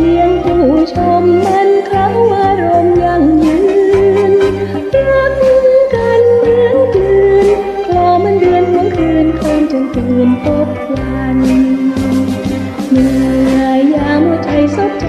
เลี้ยงผู้ชมมันเขาอารมณ์ยังยืนรักกันเหมือนกืนคลอมันเดือนเมืองคืนคนจนตื่นตกวันเมื่อยามหัวใจสบใจ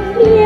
yeah.